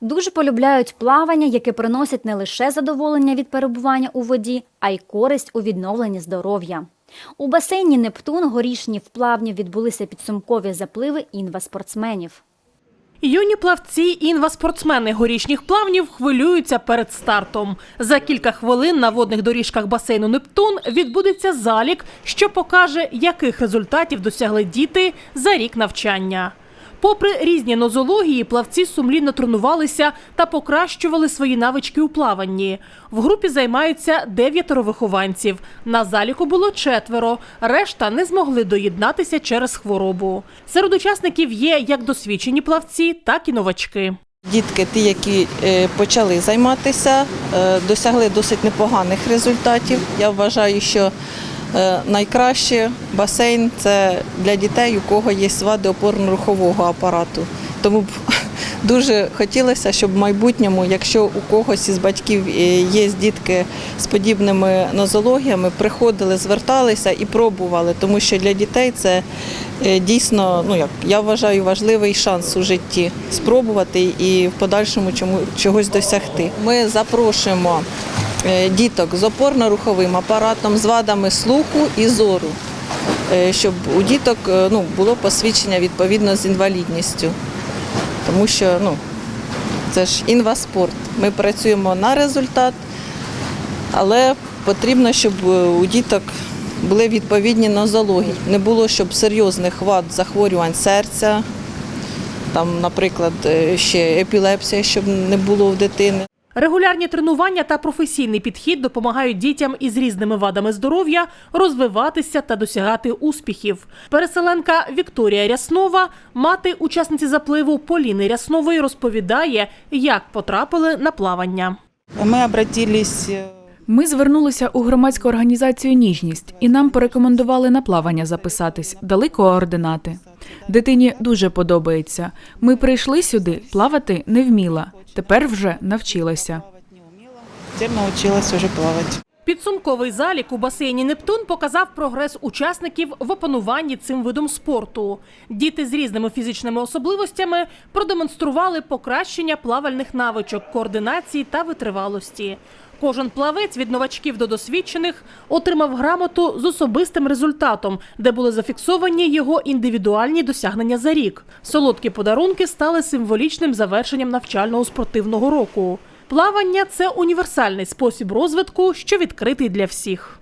Дуже полюбляють плавання, яке приносить не лише задоволення від перебування у воді, а й користь у відновленні здоров'я. У басейні Нептун горішні вплавні відбулися підсумкові запливи інваспортсменів. Юні плавці інваспортсмени горішніх плавнів хвилюються перед стартом. За кілька хвилин на водних доріжках басейну Нептун відбудеться залік, що покаже, яких результатів досягли діти за рік навчання. Попри різні нозології, плавці сумлінно тренувалися та покращували свої навички у плаванні. В групі займаються дев'ятеро вихованців. На заліку було четверо. Решта не змогли доєднатися через хворобу. Серед учасників є як досвідчені плавці, так і новачки. Дітки, ті, які е, почали займатися, е, досягли досить непоганих результатів. Я вважаю, що найкраще басейн це для дітей, у кого є вади опорно-рухового апарату. Тому дуже хотілося, щоб в майбутньому, якщо у когось із батьків е, є дітки з подібними нозологіями, приходили, зверталися і пробували, тому що для дітей це е, дійсно, ну як я вважаю, важливий шанс у житті спробувати і в подальшому чому чогось досягти. Ми запрошуємо е, діток з опорно-руховим апаратом, з вадами слуху і зору, щоб у діток ну, було посвідчення відповідно з інвалідністю. Тому що ну, це ж інваспорт. Ми працюємо на результат, але потрібно, щоб е, у діток були відповідні нозології. Не було, щоб серйозних вад захворювань серця, там, наприклад, е, ще епілепсія, щоб не було в дитини. Регулярні тренування та професійний підхід допомагають дітям із різними вадами здоров'я розвиватися та досягати успіхів. Переселенка Вікторія Ряснова, мати учасниці запливу Поліни Ряснової, розповідає, як потрапили на плавання. Мы обратились э, Ми звернулися у громадську організацію Ніжність і нам порекомендували на плавання записатись, дали координати. Дитині дуже подобається. Ми прийшли сюди, плавати не вміла. Тепер вже навчилася. Тепер навчилася вже плавати. Підсумковий залік у басейні Нептун показав прогрес учасників в опануванні цим видом спорту. Діти з різними фізичними особливостями продемонстрували покращення плавальних навичок, координації та витривалості. Кожен плавець від новачків до досвідчених отримав грамоту з особистим результатом, де були зафіксовані його індивідуальні досягнення за рік. Солодкі подарунки стали символічним завершенням навчального спортивного року. Плавання це універсальний спосіб розвитку, що відкритий для всіх.